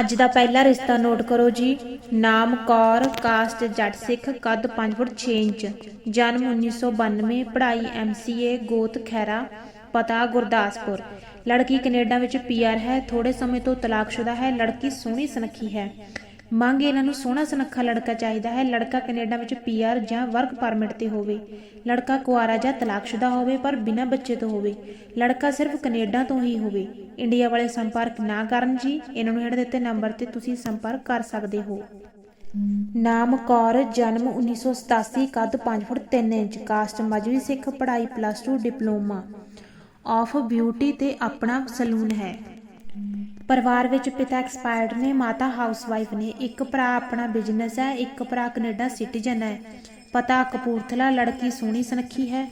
ਅੱਜ ਦਾ ਪਹਿਲਾ ਰਿਸ਼ਤਾ ਨੋਟ ਕਰੋ ਜੀ। ਨਾਮ ਕੌਰ, ਕਾਸਟ ਜੱਟ ਸਿੱਖ, ਕੱਦ 5 ਫੁੱਟ 6 ਇੰਚ। ਜਨਮ 1992 ਪੜ੍ਹਾਈ ਐਮਸੀਏ ਗੋਤ ਖੈਰਾ, ਪਤਾ ਗੁਰਦਾਸਪੁਰ। ਲੜਕੀ ਕੈਨੇਡਾ ਵਿੱਚ ਪੀਆਰ ਹੈ। ਥੋੜੇ ਸਮੇਂ ਤੋਂ ਤਲਾਕਸ਼ੁਦਾ ਹੈ। ਲੜਕੀ ਸੋਹਣੀ ਸੁਨੱਖੀ ਹੈ। ਮੰਗ ਇਹਨਾਂ ਨੂੰ ਸੋਹਣਾ ਸੁਨੱਖਾ ਲੜਕਾ ਚਾਹੀਦਾ ਹੈ। ਲੜਕਾ ਕੈਨੇਡਾ ਵਿੱਚ ਪੀਆਰ ਜਾਂ ਵਰਕ ਪਰਮਿਟ ਤੇ ਹੋਵੇ। ਲੜਕਾ ਕੁਆਰਾ ਜਾਂ ਤਲਾਕਸ਼ੁਦਾ ਹੋਵੇ ਪਰ ਬਿਨਾਂ ਬੱਚੇ ਤੋਂ ਹੋਵੇ। ਲੜਕਾ ਸਿਰਫ ਕੈਨੇਡਾ ਤੋਂ ਹੀ ਹੋਵੇ। ਇੰਡੀਆ ਵਾਲੇ ਸੰਪਰਕ ਨਾ ਕਰਨ ਜੀ, ਇਹਨਾਂ ਨੂੰ ਹੇਠ ਦਿੱਤੇ ਨੰਬਰ ਤੇ ਤੁਸੀਂ ਸੰਪਰਕ ਕਰ ਸਕਦੇ ਹੋ। ਨਾਮ ਕੌਰ, ਜਨਮ 1987 ਕੱਦ 5 ਫੁੱਟ 3 ਇੰਚ, ਕਾਸਟ ਮਜਵੀ ਸਿੱਖ, ਪੜ੍ਹਾਈ ਪਲੱਸ 2 ਡਿਪਲੋਮਾ। ਆਫ ਬਿਊਟੀ ਤੇ ਆਪਣਾ ਸਲੂਨ ਹੈ। ਪਰਿਵਾਰ ਵਿੱਚ ਪਿਤਾ ਐਕਸਪਾਇਰਡ ਨੇ, ਮਾਤਾ ਹਾਊਸਵਾਈਫ ਨੇ, ਇੱਕ ਭਰਾ ਆਪਣਾ ਬਿਜ਼ਨਸ ਹੈ, ਇੱਕ ਭਰਾ ਕੈਨੇਡਾ ਸਿਟੀਜ਼ਨ ਹੈ। ਪਤਾ ਕਪੂਰਥਲਾ ਲੜਕੀ ਸੋਹਣੀ ਸੁਨੱਖੀ ਹੈ।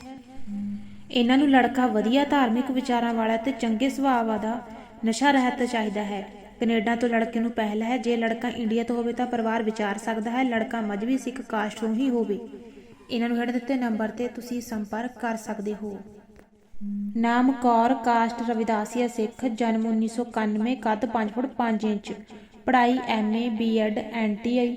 ਇਹਨਾਂ ਨੂੰ ਲੜਕਾ ਵਧੀਆ ਧਾਰਮਿਕ ਵਿਚਾਰਾਂ ਵਾਲਾ ਤੇ ਚੰਗੇ ਸੁਭਾਅ ਦਾ ਨਸ਼ਾ ਰਹਿਤ ਚਾਹੀਦਾ ਹੈ। ਕੈਨੇਡਾ ਤੋਂ ਲੜਕੇ ਨੂੰ ਪਹਿਲ ਹੈ, ਜੇ ਲੜਕਾ ਇੰਡੀਆ ਤੋਂ ਹੋਵੇ ਤਾਂ ਪਰਿਵਾਰ ਵਿਚਾਰ ਸਕਦਾ ਹੈ, ਲੜਕਾ ਮਜਬੀ ਸਿੱਖ ਕਾਸਟ ਤੋਂ ਹੀ ਹੋਵੇ। ਇਹਨਾਂ ਨੂੰ ਹੇਠ ਦਿੱਤੇ ਨੰਬਰ ਤੇ ਤੁਸੀਂ ਸੰਪਰਕ ਕਰ ਸਕਦੇ ਹੋ। ਨਾਮ ਕੌਰ, ਕਾਸਟ ਰਵਿਦਾਸੀਆ ਸਿੱਖ, ਜਨਮ 1991 ਕੱਦ 5 ਫੁੱਟ 5 ਇੰਚ, ਪੜ੍ਹਾਈ MA B Ed NTI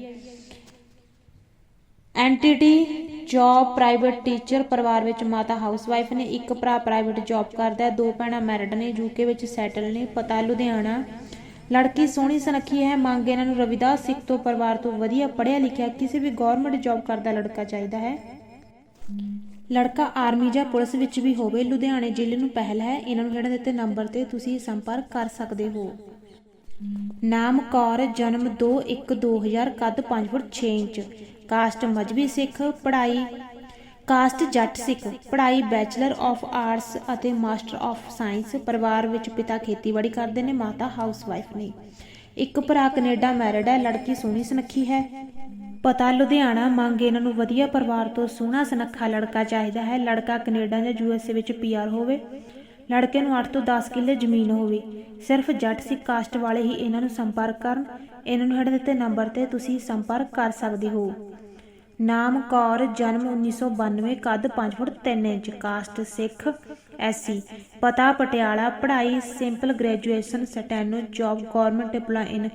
NTT job private teacher ਪਰਿਵਾਰ ਵਿੱਚ ਮਾਤਾ ਹਾਊਸਵਾਈਫ ਨੇ, ਇੱਕ ਭਰਾ ਪ੍ਰਾਈਵੇਟ ਜੌਬ ਕਰਦਾ ਦੋ ਭੈਣਾਂ ਮੈਰਿਡ ਨੇ ਯੂਕੇ ਵਿੱਚ ਸੈਟਲ ਨੇ, ਪਤਾ ਲੁਧਿਆਣਾ। ਲੜਕੀ ਸੋਹਣੀ ਸੁਨੱਖੀ ਹੈ, ਮੰਗ ਇਹਨਾਂ ਨੂੰ ਰਵਿਦਾਸ, ਸਿੱਖ ਤੋਂ ਪਰਿਵਾਰ ਤੋਂ ਵਧੀਆ ਪੜ੍ਹਿਆ ਲਿਖਿਆ, ਕਿਸੇ ਵੀ ਗਵਰਨਮੈਂਟ ਜੌਬ ਕਰਦਾ ਲੜਕਾ ਚਾਹੀਦਾ ਹੈ। ਲੜਕਾ ਆਰਮੀ ਜਾਂ ਪੁਲਿਸ ਵਿੱਚ ਵੀ ਹੋਵੇ, ਲੁਧਿਆਣੇ ਜ਼ਿਲ੍ਹੇ ਨੂੰ ਪਹਿਲ ਹੈ। ਇਹਨਾਂ ਨੂੰ ਹੇਠ ਦਿੱਤੇ ਨੰਬਰ ਤੇ ਤੁਸੀਂ ਸੰਪਰਕ ਕਰ ਸਕਦੇ ਹੋ। ਨਾਮ ਕੌਰ, ਜਨਮ 2/1/2000 ਕੱਦ 5 foot 6 inch. Caste Mazhabi Sikh, ਪੜ੍ਹਾਈ ਕਾਸਟ ਜੱਟ ਸਿੱਖ। ਪੜ੍ਹਾਈ ਬੈਚਲਰ ਆਫ ਆਰਟਸ ਅਤੇ ਮਾਸਟਰ ਆਫ ਸਾਇੰਸ। ਪਰਿਵਾਰ ਵਿੱਚ ਪਿਤਾ ਖੇਤੀਬਾੜੀ ਕਰਦੇ ਨੇ, ਮਾਤਾ ਹਾਊਸਵਾਈਫ ਨੇ। ਇੱਕ ਭਰਾ ਕੈਨੇਡਾ ਮੈਰਿਡ ਹੈ, ਲੜਕੀ ਸੋਹਣੀ ਸੁਨੱਖੀ ਹੈ। ਪਤਾ ਲੁਧਿਆਣਾ ਮੰਗ ਇਹਨਾਂ ਨੂੰ ਵਧੀਆ ਪਰਿਵਾਰ ਤੋਂ ਸੋਹਣਾ ਸੁਨੱਖਾ ਲੜਕਾ ਚਾਹੀਦਾ ਹੈ। ਲੜਕਾ ਕੈਨੇਡਾ ਜਾਂ ਯੂਐਸਏ ਵਿੱਚ ਪੀਆਰ ਹੋਵੇ। ਲੜਕੇ ਨੂੰ 8 ਤੋਂ 10 ਕਿੱਲੇ ਜ਼ਮੀਨ ਹੋਵੇ। ਸਿਰਫ ਜੱਟ ਸਿੱਖ ਕਾਸਟ ਵਾਲੇ ਹੀ ਇਹਨਾਂ ਨੂੰ ਸੰਪਰਕ ਕਰਨ। ਇਹਨਾਂ ਨੂੰ ਹੇਠ ਦਿੱਤੇ ਨੰਬਰ ਤੇ ਤੁਸੀਂ ਸੰਪਰਕ ਕਰ ਸਕਦੇ ਹੋ। ਨਾਮ ਕੌਰ, ਜਨਮ 1992 ਕੱਦ 5 foot 3 inch, caste Sikh SC ਪਤਾ ਪਟਿਆਲਾ, ਪੜ੍ਹਾਈ, simple graduation, steno job government EMPLOYE in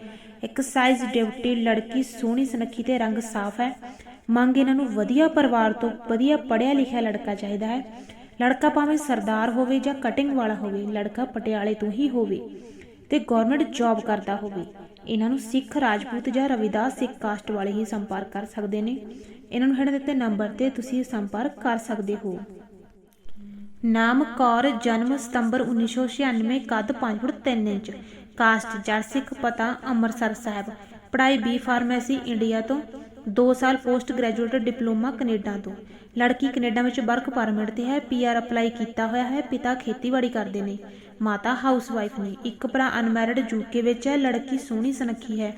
excise duty ਲੜਕੀ ਸੋਹਣੀ ਸੁਨੱਖੀ ਤੇ ਰੰਗ ਸਾਫ਼ ਹੈ। ਮੰਗ ਇਹਨਾਂ ਨੂੰ ਵਧੀਆ ਪਰਿਵਾਰ ਤੋਂ ਵਧੀਆ ਪੜ੍ਹਿਆ ਲਿਖਿਆ ਲੜਕਾ ਚਾਹੀਦਾ ਹੈ। ਲੜਕਾ ਭਾਵੇਂ ਸਰਦਾਰ ਹੋਵੇ ਜਾਂ ਕਟਿੰਗ ਵਾਲਾ ਹੋਵੇ, ਲੜਕਾ ਪਟਿਆਲੇ ਤੋਂ ਹੀ ਹੋਵੇ ਤੇ ਗਵਰਨਮੈਂਟ ਜੌਬ ਕਰਦਾ ਹੋਵੇ। ਇਹਨਾਂ ਨੂੰ ਸਿੱਖ ਰਾਜਪੂਤ ਜਾਂ ਰਵਿਦਾਸ ਸਿੱਖ ਕਾਸਟ ਵਾਲੇ ਹੀ ਸੰਪਰਕ ਕਰ ਸਕਦੇ ਨੇ। ਇਹਨਾਂ ਨੂੰ ਹੇਠ ਦਿੱਤੇ ਨੰਬਰ ਤੇ ਤੁਸੀਂ ਸੰਪਰਕ ਕਰ ਸਕਦੇ ਹੋ। ਨਾਮ ਕੌਰ, ਜਨਮ ਸਤੰਬਰ 1996 ਕੱਦ 5 ਫੁੱਟ 3 ਇੰਚ। ਕਾਸਟ ਜੱਟ ਸਿੱਖ ਪਤਾ ਅੰਮ੍ਰਿਤਸਰ ਸਾਹਿਬ। ਪੜ੍ਹਾਈ ਬੀ ਫਾਰਮੇਸੀ ਇੰਡੀਆ ਤੋਂ 2 ਸਾਲ ਪੋਸਟ ਗ੍ਰੈਜੂਏਟ ਡਿਪਲੋਮਾ ਕੈਨੇਡਾ ਤੋਂ। ਲੜਕੀ ਕੈਨੇਡਾ ਵਿੱਚ ਵਰਕ ਪਰਮਿਟ ਤੇ ਹੈ ਪੀਆਰ ਅਪਲਾਈ ਕੀਤਾ ਹੋਇਆ ਹੈ, ਪਿਤਾ ਖੇਤੀਬਾੜੀ ਕਰਦੇ ਨੇ। ਮਾਤਾ ਹਾਊਸਵਾਈਫ ਨੇ। ਇੱਕ ਭਰਾ ਅਨਮੈਰਿਡ ਯੂਕੇ ਵਿੱਚ ਹੈ, ਲੜਕੀ ਸੋਹਣੀ ਸੁਨੱਖੀ ਹੈ।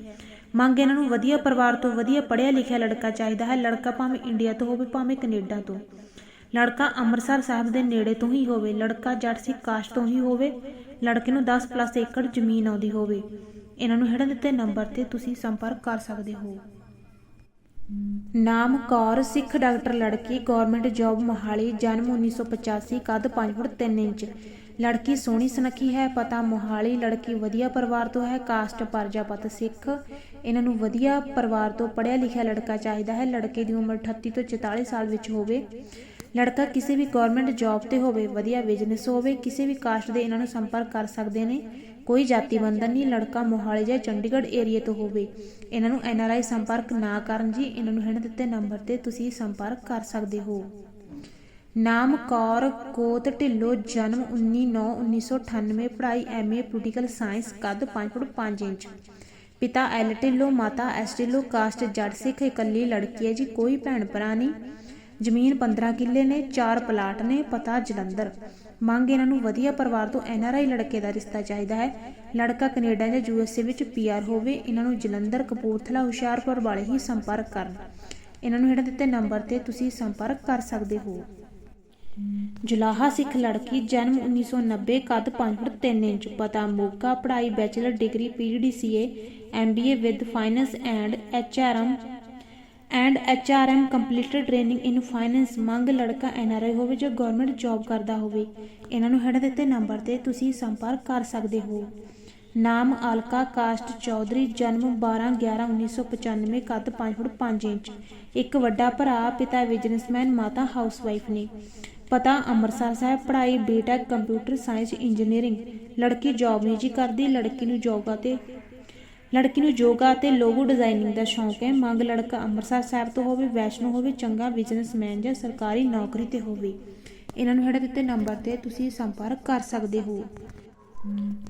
ਮੰਗ ਇਹਨਾਂ ਨੂੰ ਵਧੀਆ ਪਰਿਵਾਰ ਤੋਂ ਵਧੀਆ ਪੜ੍ਹਿਆ ਲਿਖਿਆ ਲੜਕਾ ਚਾਹੀਦਾ ਹੈ। ਲੜਕਾ ਭਾਵੇਂ ਇੰਡੀਆ ਤੋਂ ਹੋਵੇ, ਭਾਵੇਂ ਕੈਨੇਡਾ ਤੋਂ। ਲੜਕਾ ਅੰਮ੍ਰਿਤਸਰ ਸਾਹਿਬ ਦੇ ਨੇੜੇ ਤੋਂ ਹੀ ਹੋਵੇ। ਲੜਕਾ ਜੱਟ ਸਿੱਖ ਕਾਸਟ ਤੋਂ ਹੀ ਹੋਵੇ। ਲੜਕੇ ਨੂੰ 10 ਪਲੱਸ ਏਕੜ ਜ਼ਮੀਨ ਆਉਂਦੀ ਹੋਵੇ। ਇਹਨਾਂ ਨੂੰ ਹੇਠਾਂ ਦਿੱਤੇ ਨੰਬਰ ਤੇ ਤੁਸੀਂ ਸੰਪਰਕ ਕਰ ਸਕਦੇ ਹੋ। ਨਾਮ ਕੌਰ, ਸਿੱਖ ਡਾਕਟਰ ਲੜਕੀ ਗਵਰਨਮੈਂਟ ਜੌਬ ਮੋਹਾਲੀ, ਜਨਮ 1985 ਕੱਦ 5 ਫੁੱਟ 3 ਇੰਚ। ਲੜਕੀ ਸੋਹਣੀ ਸੁਨੱਖੀ ਹੈ, ਪਤਾ ਮੋਹਾਲੀ, ਲੜਕੀ ਵਧੀਆ ਪਰਿਵਾਰ ਤੋਂ ਹੈ ਕਾਸਟ ਪਰਜਾਪਤ ਸਿੱਖ। ਇਹਨਾਂ ਨੂੰ ਵਧੀਆ ਪਰਿਵਾਰ ਤੋਂ ਪੜ੍ਹਿਆ ਲਿਖਿਆ ਲੜਕਾ ਚਾਹੀਦਾ ਹੈ। ਲੜਕੇ ਦੀ ਉਮਰ 38 ਤੋਂ 44 ਸਾਲ ਵਿੱਚ ਹੋਵੇ। ਲੜਕਾ ਕਿਸੇ ਵੀ ਗਵਰਨਮੈਂਟ ਜੌਬ ਤੇ ਹੋਵੇ, ਵਧੀਆ ਬਿਜ਼ਨਸ ਹੋਵੇ, ਕਿਸੇ ਵੀ ਕਾਸਟ ਦੇ ਇਹਨਾਂ ਨੂੰ ਸੰਪਰਕ ਕਰ ਸਕਦੇ ਨੇ, ਕੋਈ ਜਾਤੀ ਬੰਧਨ ਨਹੀਂ, ਲੜਕਾ ਮੋਹਾਲੀ ਜਾਂ ਚੰਡੀਗੜ੍ਹ ਏਰੀਆ ਤੋਂ ਹੋਵੇ। ਇਹਨਾਂ ਨੂੰ ਐਨਆਰਆਈ ਸੰਪਰਕ ਨਾ ਕਰਨ ਜੀ, ਇਹਨਾਂ ਨੂੰ ਹੇਠ ਦਿੱਤੇ ਨੰਬਰ ਤੇ ਤੁਸੀਂ ਸੰਪਰਕ ਕਰ ਸਕਦੇ ਹੋ। ਨਾਮ ਕੌਰ ਕੋਤ ਢਿੱਲੋਂ, ਜਨਮ 19/9/1998 ਪੜ੍ਹਾਈ ਐਮਏ ਪੋਲੀਟੀਕਲ ਸਾਇੰਸ ਕੱਦ 5 ਫੁੱਟ 5 ਇੰਚ। ਪਿਤਾ ਐਲ ਢਿੱਲੋ, ਮਾਤਾ ਐਸ ਢਿੱਲੋ ਕਾਸਟ ਜੱਟ ਸਿੱਖ ਇਕੱਲੀ ਲੜਕੀ ਹੈ ਜੀ, ਕੋਈ ਭੈਣ ਭਰਾ ਨਹੀਂ। ਜ਼ਮੀਨ 15 ਕਿੱਲੇ ਨੇ 4 ਪਲਾਟ ਨੇ, ਪਤਾ ਜਲੰਧਰ। ਮੰਗ ਇਹਨਾਂ ਨੂੰ ਵਧੀਆ ਪਰਿਵਾਰ ਤੋਂ ਐਨਆਰਆਈ ਲੜਕੇ ਦਾ ਰਿਸ਼ਤਾ ਚਾਹੀਦਾ ਹੈ। ਲੜਕਾ ਕੈਨੇਡਾ ਜਾਂ ਯੂਐਸਏ ਵਿੱਚ ਪੀਆਰ ਹੋਵੇ, ਇਹਨਾਂ ਨੂੰ ਜਲੰਧਰ, ਕਪੂਰਥਲਾ, ਹੁਸ਼ਿਆਰਪੁਰ ਵਾਲੇ ਹੀ ਸੰਪਰਕ ਕਰਨ। ਇਹਨਾਂ ਨੂੰ ਹੇਠ ਦਿੱਤੇ ਨੰਬਰ ਤੇ ਤੁਸੀਂ ਸੰਪਰਕ ਕਰ ਸਕਦੇ ਹੋ। ਜੁਲਾਹਾ ਸਿੱਖ ਲੜਕੀ ਜਨਮ 1990 ਕੱਦ 5 ਫੁੱਟ 3 ਇੰਚ, ਪਤਾ ਮੋਗਾ, ਪੜ੍ਹਾਈ, bachelor, degree PGDCA MBA with finance and HRM and HRM completed training in finance ਮੰਗ ਲੜਕਾ ਐੱਨ ਆਰ ਆਈ ਹੋਵੇ ਜੋ ਗਵਰਨਮੈਂਟ ਜੌਬ ਕਰਦਾ ਹੋਵੇ। ਇਹਨਾਂ ਨੂੰ ਹੇਠ ਦਿੱਤੇ ਨੰਬਰ ਤੇ ਤੁਸੀਂ ਸੰਪਰਕ ਕਰ ਸਕਦੇ ਹੋ। ਨਾਮ ਅਲਕਾ ਕਾਸਟ ਚੌਧਰੀ, ਜਨਮ 12/11/1995 ਕੱਦ 5 ਫੁੱਟ 5 ਇੰਚ। ਇੱਕ ਵੱਡਾ ਭਰਾ, ਪਿਤਾ ਬਿਜ਼ਨਸਮੈਨ, ਮਾਤਾ ਹਾਊਸਵਾਈਫ ਨੇ। ਪਤਾ ਅੰਮ੍ਰਿਤਸਰ ਸਾਹਿਬ, ਪੜ੍ਹਾਈ B Tech computer science engineering ਲੜਕੀ ਜੌਬ ਨਹੀਂ ਜੀ ਕਰਦੀ, ਲੜਕੀ ਨੂੰ ਯੋਗਾ ਤੇ ਲੜਕੀ ਨੂੰ ਯੋਗਾ ਅਤੇ ਲੋਗੋ ਡਿਜ਼ਾਈਨਿੰਗ ਦਾ ਸ਼ੌਂਕ ਹੈ। ਮੰਗ ਲੜਕਾ ਅੰਮ੍ਰਿਤਸਰ ਸਾਹਿਬ ਤੋਂ ਹੋਵੇ, ਵੈਸ਼ਨੋ ਹੋਵੇ, ਚੰਗਾ ਬਿਜ਼ਨਸਮੈਨ ਜਾਂ ਸਰਕਾਰੀ ਨੌਕਰੀ ਤੇ ਹੋਵੇ। ਇਹਨਾਂ ਨੂੰ ਹੇਠ ਦਿੱਤੇ ਨੰਬਰ ਤੇ ਤੁਸੀਂ ਸੰਪਰਕ ਕਰ ਸਕਦੇ ਹੋ।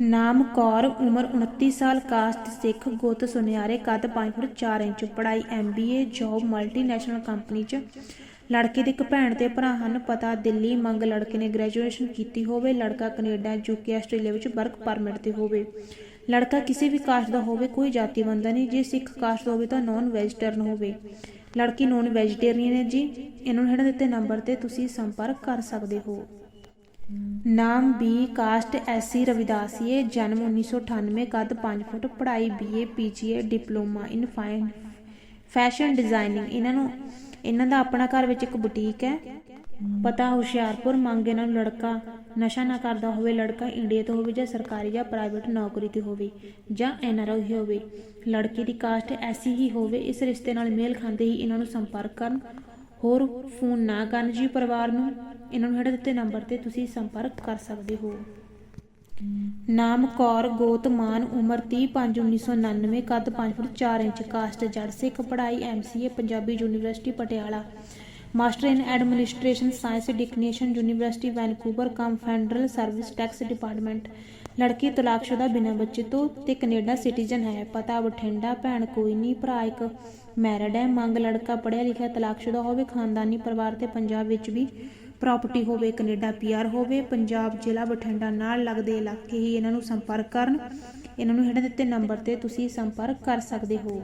ਨਾਮ ਕੌਰ, ਉਮਰ 29 ਸਾਲ, ਕਾਸਟ ਸਿੱਖ, ਗੋਤ ਸੁਨਿਆਰੇ, ਕੱਦ 5 ਫੁੱਟ 4 ਇੰਚ, ਪੜ੍ਹਾਈ ਐਮਬੀਏ ਜੌਬ ਮਲਟੀਨੈਸ਼ਨਲ ਕੰਪਨੀ 'ਚ। ਲੜਕੇ ਦੇ ਇੱਕ ਭੈਣ ਤੇ ਭਰਾ ਹਨ, ਪਤਾ ਦਿੱਲੀ। ਮੰਗ ਲੜਕੇ ਨੇ ਗ੍ਰੈਜੂਏਸ਼ਨ ਕੀਤੀ ਹੋਵੇ, ਲੜਕਾ ਕੈਨੇਡਾ ਯੂਕੇ ਆਸਟ੍ਰੇਲੀਆ ਵਿੱਚ ਵਰਕ ਪਰਮਿਟ ਤੇ ਹੋਵੇ। ਲੜਕਾ ਕਿਸੇ ਵੀ ਕਾਸਟ ਦਾ ਹੋਵੇ, ਕੋਈ ਜਾਤੀ ਬੰਧਨ ਨਹੀਂ। ਜੇ ਸਿੱਖ ਕਾਸਟ ਦਾ ਹੋਵੇ ਤਾਂ ਨਾਨ ਵੈਜੀਟੇਰੀਅਨ ਹੋਵੇ। ਲੜਕੀ ਨਾਨ ਵੈਜੀਟੇਰੀਅਨ ਹੈ ਜੀ। ਇਹਨਾਂ ਨੂੰ ਹੇਠ ਦਿੱਤੇ ਨੰਬਰ ਤੇ ਤੁਸੀਂ ਸੰਪਰਕ ਕਰ ਸਕਦੇ ਹੋ। ਨਾਮ ਬੀ ਕਾਸਟ ਐਸਸੀ ਰਵਿਦਾਸੀਏ ਜਨਮ 1998 ਕੱਦ 5 ਫੁੱਟ, ਪੜ੍ਹਾਈ BA PGA diploma in fine fashion designing ਇਹਨਾਂ ਨੂੰ, ਇਹਨਾਂ ਦਾ ਆਪਣਾ ਘਰ ਵਿੱਚ ਇੱਕ ਬੁਟੀਕ ਹੈ। ਪਤਾ ਹੁਸ਼ਿਆਰਪੁਰ, ਮੰਗ ਇਹਨਾਂ ਨੂੰ ਲੜਕਾ ਨਸ਼ਾ ਨਾ ਕਰਦਾ ਹੋਵੇ, ਲੜਕਾ ਇੰਡੀਆ ਤੋਂ ਹੋਵੇ ਜਾਂ ਸਰਕਾਰੀ ਜਾਂ ਪ੍ਰਾਈਵੇਟ ਨੌਕਰੀ ਤੇ ਹੋਵੇ ਜਾਂ ਐਨਆਰਆਈ ਹੋਵੇ, ਲੜਕੀ ਦੀ ਕਾਸਟ ਐਸੀ ਹੀ ਹੋਵੇ, ਇਸ ਰਿਸ਼ਤੇ ਨਾਲ ਮੇਲ ਖਾਂਦੇ ਹੀ ਇਹਨਾਂ ਨੂੰ ਸੰਪਰਕ ਕਰਨ, ਹੋਰ ਫੋਨ ਨਾ ਕਰਨ ਜੀ ਪਰਿਵਾਰ ਨੂੰ, ਇਹਨਾਂ ਨੂੰ ਹੇਠ ਦਿੱਤੇ ਨੰਬਰ ਤੇ ਤੁਸੀਂ ਸੰਪਰਕ ਕਰ ਸਕਦੇ ਹੋ। ਨਾਮ ਕੌਰ ਗੋਤਮਾਨ ਉਮਰ 30/5/1999 ਕੱਦ 5 ਫੁੱਟ 4 ਇੰਚ ਕਾਸਟ ਜੜ ਸਿੱਖ, ਪੜ੍ਹਾਈ MCA Punjabi university, Patiala. Master in administration science ਡਿਕਨੇਸ਼ਨ, university Vancouver, cum federal service tax department. ਲੜਕੀ ਤਲਾਕਸ਼ੁਦਾ ਬਿਨਾਂ ਬੱਚੇ ਤੋਂ ਤੇ ਕੈਨੇਡਾ ਸਿਟੀਜ਼ਨ ਹੈ। ਪਤਾ ਬਠਿੰਡਾ, ਭੈਣ ਕੋਈ ਨਹੀਂ ਭਰਾ ਇੱਕ ਮੈਰਿਡ ਹੈ। ਮੰਗ ਲੜਕਾ ਪੜ੍ਹਿਆ ਲਿਖਿਆ ਤਲਾਕਸ਼ੁਦਾ ਹੋਵੇ, ਖਾਨਦਾਨੀ ਪਰਿਵਾਰ ਤੇ ਪੰਜਾਬ ਵਿੱਚ ਵੀ ਪ੍ਰਾਪਰਟੀ ਹੋਵੇ, ਕੈਨੇਡਾ ਪੀਆਰ ਹੋਵੇ, ਪੰਜਾਬ ਜ਼ਿਲ੍ਹਾ ਬਠਿੰਡਾ ਨਾਲ ਲੱਗਦੇ ਇਲਾਕੇ ਹੀ ਇਹਨਾਂ ਨੂੰ ਸੰਪਰਕ ਕਰਨ। ਇਹਨਾਂ ਨੂੰ ਹੇਠ ਦਿੱਤੇ ਨੰਬਰ ਤੇ ਤੁਸੀਂ ਸੰਪਰਕ ਕਰ ਸਕਦੇ ਹੋ।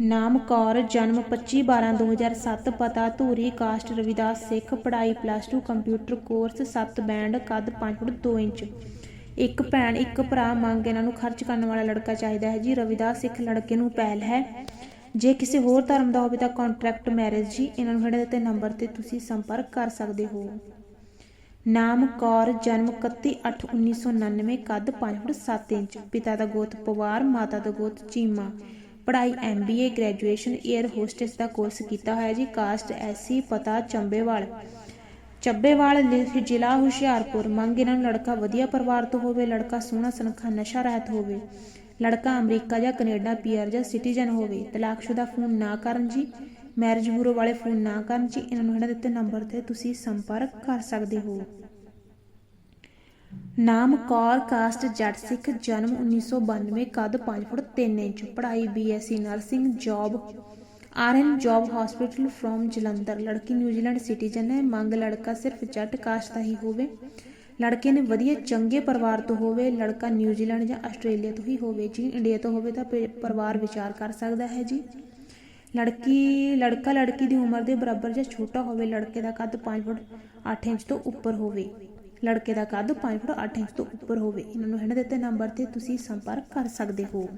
ਨਾਮ ਕੌਰ ਜਨਮ 25/12/2007 ਪਤਾ ਧੂਰੀ ਕਾਸਟ ਰਵਿਦਾਸ ਸਿੱਖ ਪੜ੍ਹਾਈ ਪਲੱਸ 2 ਕੰਪਿਊਟਰ ਕੋਰਸ 7 ਬੈਂਡ ਕੱਦ 5 ਫੁੱਟ 2 ਇੰਚ। ਇੱਕ ਭੈਣ, ਇੱਕ ਭਰਾ ਮੰਗ ਇਹਨਾਂ ਨੂੰ ਖਰਚ ਕਰਨ ਵਾਲਾ ਲੜਕਾ ਚਾਹੀਦਾ ਹੈ। ਜੀ, ਰਵਿਦਾਸ ਸਿੱਖ ਲੜਕੇ ਨੂੰ ਪਹਿਲ ਹੈ। ਜੇ ਕਿਸੇ ਹੋਰ ਧਰਮ ਦਾ ਹੋਵੇ ਤਾਂ ਕੰਟਰੈਕਟ ਮੈਰਿਜ ਜੀ, ਇਹਨਾਂ ਨੂੰ ਹੇਠ ਦਿੱਤੇ ਨੰਬਰ ਤੇ ਤੁਸੀਂ ਸੰਪਰਕ ਕਰ ਸਕਦੇ ਹੋ। ਨਾਮ ਕੌਰ ਜਨਮ 31/8/1999 ਕੱਦ 5 ਫੁੱਟ 7 ਇੰਚ। ਪਿਤਾ ਦਾ ਗੋਤ ਪਵਾਰ, ਮਾਤਾ ਦਾ ਗੋਤ ਚੀਮਾ। ਪੜ੍ਹਾਈ ਐਮਬੀਏ ਗ੍ਰੈਜੂਏਸ਼ਨ 에ਅਰ ਹੋਸਟੈਸ ਦਾ ਕੋਰਸ ਕੀਤਾ ਹੋਇਆ ਜੀ ਕਾਸਟ ਐਸਸੀ ਪਤਾ ਚੰਬੇਵਾਲ। ਚੱਬੇਵਾਲ ਜ਼ਿਲ੍ਹਾ ਹੁਸ਼ਿਆਰਪੁਰ ਮੰਗ ਇਹਨਾਂ ਨੂੰ ਲੜਕਾ ਵਧੀਆ ਪਰਿਵਾਰ ਤੋਂ ਹੋਵੇ, ਲੜਕਾ ਸੋਹਣਾ ਸੁਨੱਖਾ ਨਸ਼ਾ ਰਹਿਤ ਹੋਵੇ, ਲੜਕਾ ਅਮਰੀਕਾ ਜਾਂ ਕੈਨੇਡਾ ਪੀਆਰ ਜਾਂ ਸਿਟੀਜ਼ਨ ਹੋਵੇ, ਤਲਾਕਸ਼ੁਦਾ ਫੋਨ ਨਾ ਕਰਨ ਜੀ ਮੈਰਿਜ ਬਿਊਰੋ ਵਾਲੇ ਫੋਨ ਨਾ ਕਰਨ ਜੀ, ਇਹਨਾਂ ਨੂੰ ਹੇਠ ਦਿੱਤੇ ਨੰਬਰ ਤੇ ਤੁਸੀਂ ਸੰਪਰਕ ਕਰ ਸਕਦੇ ਹੋ। ਨਾਮ ਕੌਰ ਕਾਸਟ ਜੱਟ ਸਿੱਖ, ਜਨਮ 1992 ਕੱਦ 5 ਫੁੱਟ 3 ਇੰਚ, ਪੜ੍ਹਾਈ BSc nursing, job, RN job hospital from Jalandhar. ਲੜਕੀ ਨਿਊਜ਼ੀਲੈਂਡ ਸਿਟੀਜ਼ਨ ਹੈ, ਮੰਗ ਲੜਕਾ ਸਿਰਫ ਜੱਟ ਕਾਸਟ ਦਾ ਹੀ ਹੋਵੇ। ਲੜਕੇ ਨੇ ਵਧੀਆ ਚੰਗੇ ਪਰਿਵਾਰ ਤੋਂ ਹੋਵੇ, ਲੜਕਾ ਨਿਊਜ਼ੀਲੈਂਡ ਜਾਂ ਆਸਟ੍ਰੇਲੀਆ ਤੋਂ ਹੀ ਹੋਵੇ, ਜੀ ਇੰਡੀਆ ਤੋਂ ਹੋਵੇ ਤਾਂ ਪਰਿਵਾਰ ਵਿਚਾਰ ਕਰ ਸਕਦਾ ਹੈ ਜੀ। ਲੜਕੀ, ਲੜਕਾ ਲੜਕੀ ਦੀ ਉਮਰ ਦੇ ਬਰਾਬਰ ਜਾਂ ਛੋਟਾ ਹੋਵੇ, ਲੜਕੇ ਦਾ ਕੱਦ 5 ਫੁੱਟ 8 ਇੰਚ ਤੋਂ ਉੱਪਰ ਹੋਵੇ। ਲੜਕੇ ਦਾ ਕੱਦ 5 ਫੁੱਟ 8 ਇੰਚ ਤੋਂ ਉੱਪਰ ਹੋਵੇ। ਇਹਨਾਂ ਨੂੰ ਹੇਠ ਦਿੱਤੇ ਨੰਬਰ ਤੇ ਤੁਸੀਂ ਸੰਪਰਕ ਕਰ ਸਕਦੇ ਹੋ।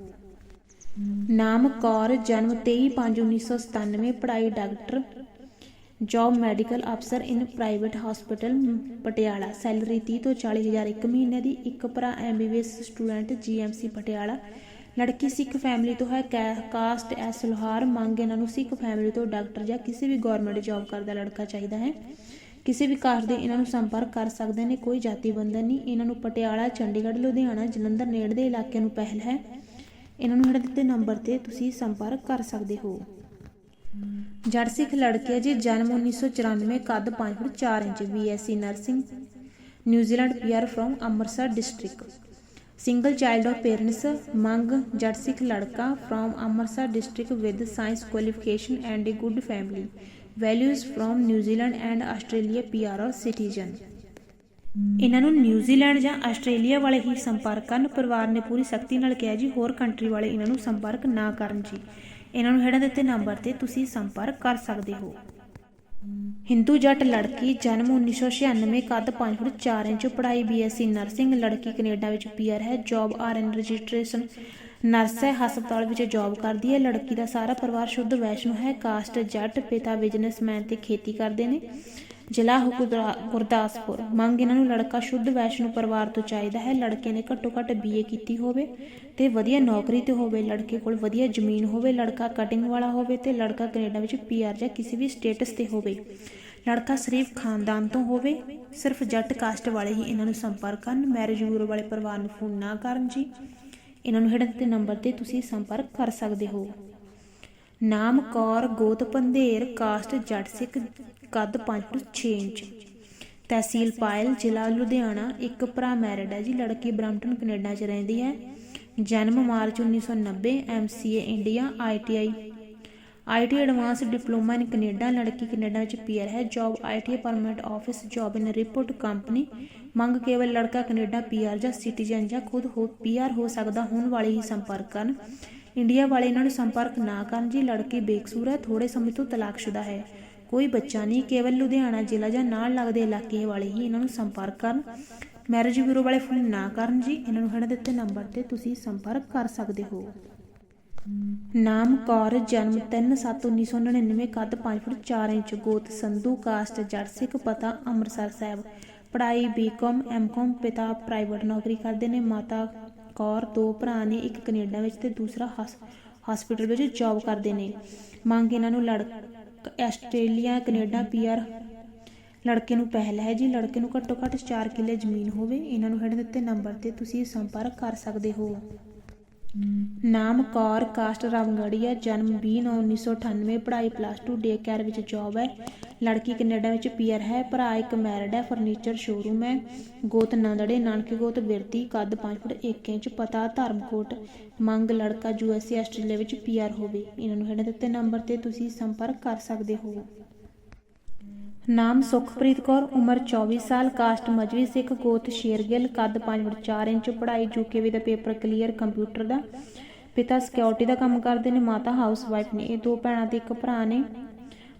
ਨਾਮ ਕੌਰ, ਜਨਮ 23/5/1997 ਪੜ੍ਹਾਈ ਡਾਕਟਰ ਜੌਬ ਮੈਡੀਕਲ ਅਫਸਰ in private hospital Patiala. Salary 30 ਤੋਂ 40 ਹਜ਼ਾਰ ਇੱਕ ਮਹੀਨੇ ਦੀ ਇੱਕ ਭਰਾ ਐਮਬੀਬੀਐਸ ਸਟੂਡੈਂਟ ਜੀਐਮਸੀ ਪਟਿਆਲਾ। ਲੜਕੀ ਸਿੱਖ ਫੈਮਿਲੀ ਤੋਂ ਹੈ, ਕੈ- ਕਾਸਟ, ਐਸ, ਲੋਹਾਰ। ਮੰਗ ਇਹਨਾਂ ਨੂੰ ਸਿੱਖ ਫੈਮਿਲੀ ਤੋਂ ਡਾਕਟਰ ਜਾਂ ਕਿਸੇ ਵੀ ਗਵਰਨਮੈਂਟ ਜੌਬ ਕਰਦਾ ਲੜਕਾ ਚਾਹੀਦਾ ਹੈ। ਕਿਸੇ ਵੀ ਕਾਸਟ ਦੇ ਇਹਨਾਂ ਨੂੰ ਸੰਪਰਕ ਕਰ ਸਕਦੇ ਨੇ, ਕੋਈ ਜਾਤੀ ਬੰਧਨ ਨਹੀਂ। ਇਹਨਾਂ ਨੂੰ ਪਟਿਆਲਾ, ਚੰਡੀਗੜ੍ਹ, ਲੁਧਿਆਣਾ, ਜਲੰਧਰ, ਨੇੜੇ ਦੇ ਇਲਾਕਿਆਂ ਨੂੰ ਪਹਿਲ ਹੈ। ਇਹਨਾਂ ਨੂੰ ਹੇਠ ਦਿੱਤੇ ਨੰਬਰ ਤੇ ਤੁਸੀਂ ਸੰਪਰਕ ਕਰ ਸਕਦੇ ਹੋ। ਜੱਟ ਸਿੱਖ ਲੜਕੀ ਹੈ ਜੀ ਜਨਮ 1994 ਕੱਦ 5 foot 4 inch BSc nursing New Zealand PR from Amritsar district. Single child of parents, ਮੰਗ ਜੱਟ ਸਿੱਖ ਲੜਕਾ from Amritsar district with science qualification and a good family. Values from New Zealand and Australia PR or citizen ਇਹਨਾਂ ਨੂੰ New Zealand ਜਾਂ Australia ਵਾਲੇ ਹੀ ਸੰਪਰਕ ਕਰਨ ਪਰਿਵਾਰ ਨੇ ਪੂਰੀ ਸਖਤੀ ਨਾਲ ਕਿਹਾ ਜੀ, ਹੋਰ ਕੰਟਰੀ ਵਾਲੇ ਇਹਨਾਂ ਨੂੰ ਸੰਪਰਕ ਨਾ ਕਰਨ ਜੀ। ਇਹਨਾਂ ਨੂੰ ਹੇਠਾਂ ਦਿੱਤੇ ਨੰਬਰ ਤੇ ਤੁਸੀਂ ਸੰਪਰਕ ਕਰ ਸਕਦੇ ਹੋ। ਹਿੰਦੂ ਜੱਟ ਲੜਕੀ ਜਨਮ 1996 ਕੱਦ 5 ਫੁੱਟ 4 ਇੰਚ ਪੜ੍ਹਾਈ ਬੀਐਸਸੀ ਨਰਸਿੰਗ ਲੜਕੀ ਕੈਨੇਡਾ ਵਿੱਚ ਪੀਆਰ ਹੈ। ਜੌਬ ਆਰਐਨ ਰਜਿਸਟ੍ਰੇਸ਼ਨ ਨਰਸ ਹੈ, ਹਸਪਤਾਲ ਵਿੱਚ ਜੌਬ ਕਰਦੀ ਹੈ, ਲੜਕੀ ਦਾ ਸਾਰਾ ਪਰਿਵਾਰ ਸ਼ੁੱਧ, ਵੈਸ਼ਨੂ ਹੈ, ਕਾਸਟ, ਜੱਟ, ਪਿਤਾ ਬਿਜ਼ਨਸਮੈਨ ਤੇ ਖੇਤੀ ਕਰਦੇ ਨੇ। ਜ਼ਿਲ੍ਹਾ ਗੁਰਦਾਸਪੁਰ। ਮੰਗ ਇਹਨਾਂ ਨੂੰ ਲੜਕਾ ਸ਼ੁੱਧ, ਵੈਸ਼ਨੂ ਪਰਿਵਾਰ ਤੋਂ ਚਾਹੀਦਾ ਹੈ। ਲੜਕੇ ਨੇ ਘੱਟੋ ਘੱਟ ਬੀਏ ਕੀਤੀ ਹੋਵੇ ਤੇ ਵਧੀਆ ਨੌਕਰੀ ਤੇ ਹੋਵੇ। ਲੜਕੇ ਕੋਲ ਵਧੀਆ ਜ਼ਮੀਨ ਹੋਵੇ, ਲੜਕਾ ਕਟਿੰਗ ਵਾਲਾ ਹੋਵੇ ਤੇ ਲੜਕਾ ਕੈਨੇਡਾ ਵਿੱਚ ਪੀਆਰ ਜਾਂ ਕਿਸੇ ਵੀ ਸਟੇਟਸ ਤੇ ਹੋਵੇ। ਲੜਕਾ ਸ਼ਰੀਫ ਖਾਨਦਾਨ ਤੋਂ ਹੋਵੇ, ਸਿਰਫ ਜੱਟ, ਕਾਸਟ ਵਾਲੇ ਹੀ ਇਹਨਾਂ ਨੂੰ ਸੰਪਰਕ ਕਰਨ। ਮੈਰਿਜ ਬਿਊਰੋ ਵਾਲੇ ਪਰਿਵਾਰ ਨੂੰ ਫੋਨ ਨਾ ਕਰਨ ਜੀ। ਇਹਨਾਂ ਨੂੰ ਹੇਠ ਦਿੱਤੇ ਨੰਬਰ ਤੇ ਤੁਸੀਂ ਸੰਪਰਕ ਕਰ ਸਕਦੇ ਹੋ। ਨਾਮ ਕੌਰ ਗੋਤ ਪੰਧੇਰ ਕਾਸਟ ਜੱਟ ਸਿੱਖ ਕੱਦ 5 ਤੋਂ 6 ਇੰਚ। ਤਹਿਸੀਲ ਪਾਇਲ, ਜ਼ਿਲ੍ਹਾ ਲੁਧਿਆਣਾ। ਇੱਕ ਭਰਾ ਮੈਰਿਡ ਹੈ ਜੀ, ਲੜਕੀ ਬ੍ਰੈਂਪਟਨ ਕੈਨੇਡਾ 'ਚ ਰਹਿੰਦੀ ਹੈ। ਜਨਮ March 1990 MCA India ITI IT advance diploma in Canada. ਲੜਕੀ ਕੈਨੇਡਾ ਵਿੱਚ ਪੀਆਰ ਹੈ। Job IT permanent office job in report company ਮੰਗ ਕੇਵਲ ਲੜਕਾ ਕੈਨੇਡਾ ਪੀਆਰ ਜਾਂ ਸਿਟੀਜ਼ਨ ਜਾਂ ਖੁਦ ਹੋ ਪੀਆਰ ਹੋ ਸਕਦਾ, ਹੋਣ ਵਾਲੇ ਹੀ ਸੰਪਰਕ ਕਰਨ। ਇੰਡੀਆ ਵਾਲੇ ਇਹਨਾਂ ਨੂੰ ਸੰਪਰਕ ਨਾ ਕਰਨ, ਜੀ ਲੜਕੀ ਬੇਕਸੂਰ ਹੈ ਥੋੜੇ ਸਮੇਂ ਤੋਂ ਤਲਾਕਸ਼ੁਦਾ ਹੈ। ਕੋਈ ਬੱਚਾ ਨਹੀਂ, ਕੇਵਲ ਲੁਧਿਆਣਾ ਜ਼ਿਲ੍ਹਾ ਜਾਂ ਨਾਲ ਲੱਗਦੇ ਇਲਾਕੇ ਵਾਲੇ ਹੀ ਇਹਨਾਂ ਨੂੰ ਸੰਪਰਕ ਕਰਨ। ਮੈਰਿਜ ਬਿਊਰੋ ਵਾਲੇ ਫੋਨ ਨਾ ਕਰਨ ਜੀ, ਇਹਨਾਂ ਨੂੰ ਹੇਠ ਦਿੱਤੇ ਨੰਬਰ ਤੇ ਤੁਸੀਂ ਸੰਪਰਕ ਕਰ ਸਕਦੇ ਹੋ। ਨਾਮ ਕੌਰ, ਜਨਮ 3/7/1999 ਕੱਦ 5 ਫੁੱਟ 4 ਇੰਚ, ਗੋਤ ਸੰਧੂ, ਕਾਸਟ ਜੱਟ ਸਿੱਖ, ਪਤਾ ਅੰਮ੍ਰਿਤਸਰ ਸਾਹਿਬ। ਪੜ੍ਹਾਈ ਬੀਕਾਮ ਐਮਕਾਮ ਪਿਤਾ ਪ੍ਰਾਈਵੇਟ ਨੌਕਰੀ ਕਰਦੇ ਨੇ, ਮਾਤਾ ਕੌਰ ਦੋ ਭਰਾ ਨੇ, ਇੱਕ ਕੈਨੇਡਾ ਵਿੱਚ ਤੇ ਦੂਸਰਾ ਹਸਪੀਟਲ ਵਿੱਚ ਜੌਬ ਕਰਦੇ ਨੇ। ਮੰਗ ਇਹਨਾਂ ਨੂੰ ਲੜ ਆਸਟ੍ਰੇਲੀਆ, ਕੈਨੇਡਾ, ਪੀਆਰ ਲੜਕੇ ਨੂੰ ਪਹਿਲ ਹੈ। ਜੀ ਲੜਕੇ ਨੂੰ ਘੱਟੋ ਘੱਟ 4 ਕਿੱਲੇ ਜ਼ਮੀਨ ਹੋਵੇ, ਇਹਨਾਂ ਨੂੰ ਹੇਠ ਦਿੱਤੇ ਨੰਬਰ ਤੇ ਤੁਸੀਂ ਸੰਪਰਕ ਕਰ ਸਕਦੇ ਹੋ। ਨਾਮ ਕੌਰ, ਕਾਸਟ ਰਾਮਗੜੀਆ, ਜਨਮ 20/9/1998 ਪੜ੍ਹਾਈ ਪਲੱਸ 2 ਡੇ ਕੇਅਰ ਵਿੱਚ ਜੌਬ ਹੈ। ਲੜਕੀ ਕੈਨੇਡਾ ਵਿੱਚ ਪੀਅਰ ਹੈ, ਭਰਾ ਇੱਕ ਮੈਰਿਡ ਹੈ ਫਰਨੀਚਰ ਸ਼ੋਰੂਮ ਹੈ। ਗੋਤ ਨੰਦੜੇ, ਨਾਨਕੇ ਗੋਤ ਬਿਰਤੀ, ਕੱਦ 5 ਫੁੱਟ 1 ਇੰਚ, ਪਤਾ, ਧਰਮਕੋਟ, ਮੰਗ ਲੜਕਾ ਯੂਐਸਏ ਆਸਟ੍ਰੇਲੀਆ ਵਿੱਚ ਪੀਆਰ ਹੋਵੇ। ਇਹਨਾਂ ਨੂੰ ਹੇਠਾਂ ਦਿੱਤੇ ਨੰਬਰ ਤੇ ਤੁਸੀਂ ਸੰਪਰਕ ਕਰ ਸਕਦੇ ਹੋ। ਨਾਮ ਸੁਖਪ੍ਰੀਤ ਕੌਰ, ਉਮਰ 24 ਸਾਲ, ਕਾਸਟ ਮਜਵੀ ਸਿੱਖ, ਗੋਤ ਸ਼ੇਰਗਿੱਲ ਕੱਦ 5 ਫੁੱਟ 4 ਇੰਚ, ਪੜ੍ਹਾਈ ਯੂਕੇਵੀ ਦਾ ਪੇਪਰ ਕਲੀਅਰ, ਕੰਪਿਊਟਰ ਦਾ। ਪਿਤਾ ਸਿਕਿਉਰਿਟੀ ਦਾ ਕੰਮ ਕਰਦੇ ਨੇ, ਮਾਤਾ ਹਾਊਸ ਵਾਈਫ ਨੇ। ਇਹ ਦੋ ਭੈਣਾਂ ਤੇ ਇੱਕ ਭਰਾ ਨੇ।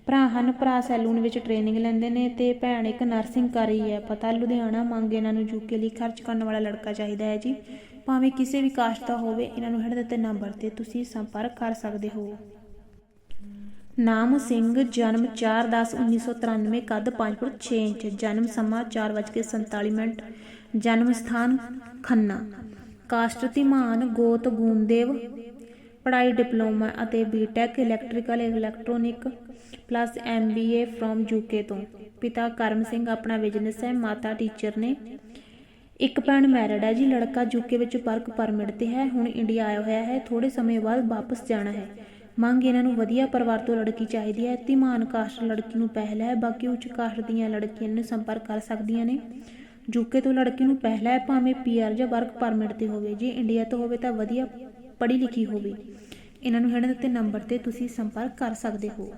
ਭਰਾ ਹਨ, ਭਰਾ ਸੈਲੂਨ ਵਿੱਚ ਟ੍ਰੇਨਿੰਗ ਲੈਂਦੇ ਨੇ ਤੇ ਭੈਣ ਇੱਕ ਨਰਸਿੰਗ ਕਰ ਰਹੀ ਹੈ। ਪਤਾ ਲੁਧਿਆਣਾ ਮੰਗ ਇਹਨਾਂ ਨੂੰ ਯੂਕੇ ਲਈ ਖਰਚ ਕਰਨ ਵਾਲਾ ਲੜਕਾ ਚਾਹੀਦਾ ਹੈ ਜੀ। ਭਾਵੇਂ ਕਿਸੇ ਵੀ ਕਾਸਟ ਦਾ ਹੋਵੇ, ਇਹਨਾਂ ਨੂੰ ਹੇਠ ਦਿੱਤੇ ਨੰਬਰ ਤੇ ਤੁਸੀਂ ਸੰਪਰਕ ਕਰ ਸਕਦੇ ਹੋ। ਨਾਮ ਸਿੰਘ, ਜਨਮ 4/10/1993 ਕੱਦ 5 ਫੁੱਟ 6 ਇੰਚ, ਜਨਮ ਸਮਾਂ 4:47 ਮਿੰਟ, ਜਨਮ ਸਥਾਨ ਖੰਨਾ। ਕਾਸਟ ਧੀਮਾਨ ਗੋਤ ਗੂੰਦੇਵ ਪੜ੍ਹਾਈ ਡਿਪਲੋਮਾ ਅਤੇ BTech electrical electronic plus MBA from UK ਤੋਂ। ਪਿਤਾ ਕਰਮ ਸਿੰਘ ਆਪਣਾ ਬਿਜ਼ਨਸ ਹੈ, ਮਾਤਾ ਟੀਚਰ ਨੇ। ਇੱਕ ਭੈਣ ਮੈਰਿਡ ਹੈ ਜੀ, ਲੜਕਾ ਯੂਕੇ ਵਿੱਚ ਵਰਕ ਪਰਮਿਟ ਤੇ ਹੈ, ਹੁਣ ਇੰਡੀਆ ਆਇਆ ਹੋਇਆ ਹੈ ਥੋੜੇ ਸਮੇਂ ਬਾਅਦ ਵਾਪਸ ਜਾਣਾ ਹੈ। ਮੰਗ ਇਹਨਾਂ ਨੂੰ ਵਧੀਆ ਪਰਿਵਾਰ ਤੋਂ ਲੜਕੀ ਚਾਹੀਦੀ ਹੈ। ਧੀਮਾਨ ਕਾਸਟ ਲੜਕੀ ਨੂੰ ਪਹਿਲ ਹੈ। ਬਾਕੀ ਉੱਚ ਕਾਸਟ ਦੀਆਂ ਲੜਕੀਆਂ ਨੂੰ ਸੰਪਰਕ ਕਰ ਸਕਦੀਆਂ ਨੇ। ਯੂਕੇ ਤੋਂ ਲੜਕੀ ਨੂੰ ਪਹਿਲਾ ਹੈ, ਭਾਵੇਂ ਪੀਆਰ ਜਾਂ ਵਰਕ ਪਰਮਿਟ ਤੇ ਹੋਵੇ। ਜੇ ਇੰਡੀਆ ਤੋਂ ਹੋਵੇ ਤਾਂ ਵਧੀਆ ਪੜ੍ਹੀ ਲਿਖੀ ਹੋਵੇ। ਇਹਨਾਂ ਨੂੰ ਹੇਠ ਦਿੱਤੇ ਨੰਬਰ ਤੇ ਤੁਸੀਂ ਸੰਪਰਕ ਕਰ ਸਕਦੇ ਹੋ।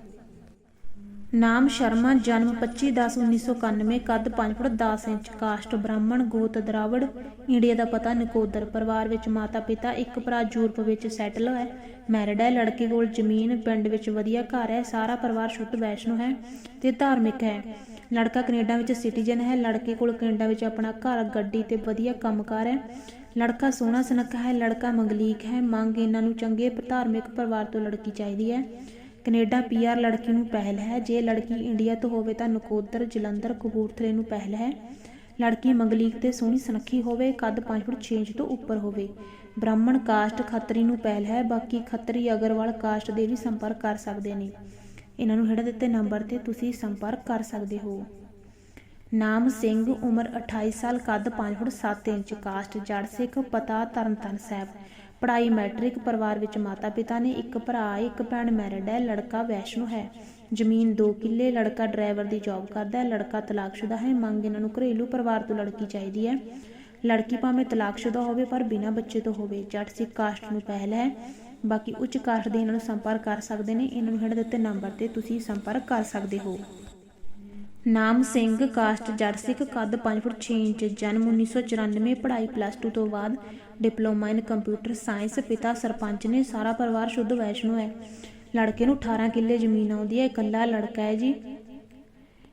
ਨਾਮ ਸ਼ਰਮਾ, ਜਨਮ 25/10/1991 ਕੱਦ 5 ਫੁੱਟ 10 ਇੰਚ, ਕਾਸਟ ਬ੍ਰਾਹਮਣ, ਗੋਤ ਦਰਾਵੜ, ਇੰਡੀਆ ਦਾ ਪਤਾ, ਨਕੋਦਰ, ਪਰਿਵਾਰ ਵਿੱਚ ਮਾਤਾ ਪਿਤਾ, ਇੱਕ ਭਰਾ ਯੂਰਪ ਵਿੱਚ ਸੈਟਲ ਹੈ, ਮੈਰਿਡ ਹੈ, ਲੜਕੇ ਕੋਲ ਜ਼ਮੀਨ, ਪਿੰਡ ਵਿੱਚ ਵਧੀਆ ਘਰ ਹੈ, ਸਾਰਾ ਪਰਿਵਾਰ ਸ਼ੁੱਧ ਵੈਸ਼ਨੂ ਹੈ ਤੇ ਧਾਰਮਿਕ ਹੈ। ਲੜਕਾ ਕੈਨੇਡਾ ਵਿੱਚ ਸਿਟੀਜ਼ਨ ਹੈ, ਲੜਕੇ ਕੋਲ ਕੈਨੇਡਾ ਵਿੱਚ ਆਪਣਾ ਘਰ, ਗੱਡੀ ਤੇ ਵਧੀਆ ਕੰਮਕਾਰ ਹੈ। ਲੜਕਾ ਸੋਹਣਾ ਸੁਨੱਖਾ ਹੈ, ਲੜਕਾ ਮੰਗਲੀਕ ਹੈ, ਮੰਗ ਇਹਨਾਂ ਨੂੰ ਚੰਗੇ ਧਾਰਮਿਕ ਪਰਿਵਾਰ ਤੋਂ ਲੜਕੀ ਚਾਹੀਦੀ ਹੈ। ਕੈਨੇਡਾ ਪੀਆਰ ਲੜਕੀ ਨੂੰ ਪਹਿਲ ਹੈ। ਜੇ ਲੜਕੀ ਇੰਡੀਆ ਤੋਂ ਹੋਵੇ ਤਾਂ ਨਕੋਦਰ, ਜਲੰਧਰ, ਕਪੂਰਥਲੇ ਨੂੰ ਪਹਿਲ ਹੈ। ਲੜਕੀ ਮੰਗਲੀਕ ਤੇ ਸੋਹਣੀ ਸੁਨੱਖੀ ਹੋਵੇ, ਕੱਦ 5 ਫੁੱਟ 6 ਇੰਚ ਤੋਂ ਉੱਪਰ ਹੋਵੇ। ਬ੍ਰਾਹਮਣ ਕਾਸਟ ਖੱਤਰੀ ਨੂੰ ਪਹਿਲ ਹੈ, ਬਾਕੀ ਖੱਤਰੀ ਅਗਰਵਾਲ ਕਾਸਟ ਦੇ ਵੀ ਸੰਪਰਕ ਕਰ ਸਕਦੇ ਨੇ। ਇਹਨਾਂ ਨੂੰ ਹੇਠ ਦਿੱਤੇ ਨੰਬਰ ਤੇ ਤੁਸੀਂ ਸੰਪਰਕ ਕਰ ਸਕਦੇ ਹੋ। ਨਾਮ ਸਿੰਘ, ਉਮਰ 28 ਸਾਲ, ਕੱਦ 5 ਫੁੱਟ 7 ਇੰਚ, ਕਾਸਟ ਜੜ ਸਿੱਖ, ਪਤਾ ਤਰਨਤਨ ਸਾਹਿਬ। ਪੜ੍ਹਾਈ ਮੈਟ੍ਰਿਕ ਪਰਿਵਾਰ ਵਿੱਚ ਮਾਤਾ ਪਿਤਾ ਨੇ ਇੱਕ ਭਰਾ, ਇੱਕ ਭੈਣ ਮੈਰਿਡ ਹੈ, ਲੜਕਾ ਵੈਸ਼ਨੂ ਹੈ। ਜ਼ਮੀਨ 2 ਕਿੱਲੇ, ਲੜਕਾ ਡਰਾਈਵਰ ਦੀ ਜੌਬ ਕਰਦਾ ਹੈ, ਲੜਕਾ ਤਲਾਕਸ਼ੁਦਾ ਹੈ, ਮੰਗ ਇਹਨਾਂ ਨੂੰ ਘਰੇਲੂ ਪਰਿਵਾਰ ਤੋਂ ਲੜਕੀ ਚਾਹੀਦੀ ਹੈ। ਲੜਕੀ ਭਾਵੇਂ ਤਲਾਕਸ਼ੁਦਾ ਹੋਵੇ ਪਰ ਬਿਨਾਂ ਬੱਚੇ ਤੋਂ ਹੋਵੇ, ਜੱਟ ਸਿੱਖ ਕਾਸਟ ਨੂੰ ਪਹਿਲ ਹੈ। ਬਾਕੀ ਉੱਚ ਕਾਸਟ ਦੇ ਇਹਨਾਂ ਨੂੰ ਸੰਪਰਕ ਕਰ ਸਕਦੇ ਨੇ। ਇਹਨਾਂ ਨੂੰ ਹੇਠ ਦਿੱਤੇ ਨੰਬਰ ਤੇ ਤੁਸੀਂ ਸੰਪਰਕ ਕਰ ਸਕਦੇ ਹੋ। ਨਾਮ ਸਿੰਘ ਕਾਸਟ ਜੜ ਸਿੱਖ, ਕੱਦ 5 ਫੁੱਟ 6 ਇੰਚ, ਜਨਮ 1994 ਪੜ੍ਹਾਈ ਪਲੱਸ 2 ਤੋਂ ਬਾਅਦ ਡਿਪਲੋਮਾ ਇਨ ਕੰਪਿਊਟਰ ਸਾਇੰਸ, ਪਿਤਾ ਸਰਪੰਚ ਨੇ, ਸਾਰਾ ਪਰਿਵਾਰ ਸ਼ੁੱਧ ਵੈਸ਼ਨੂ ਹੈ। ਲੜਕੇ ਨੂੰ 18 ਕਿੱਲੇ ਜ਼ਮੀਨ ਆਉਂਦੀ ਹੈ, ਇਕੱਲਾ ਲੜਕਾ ਹੈ ਜੀ।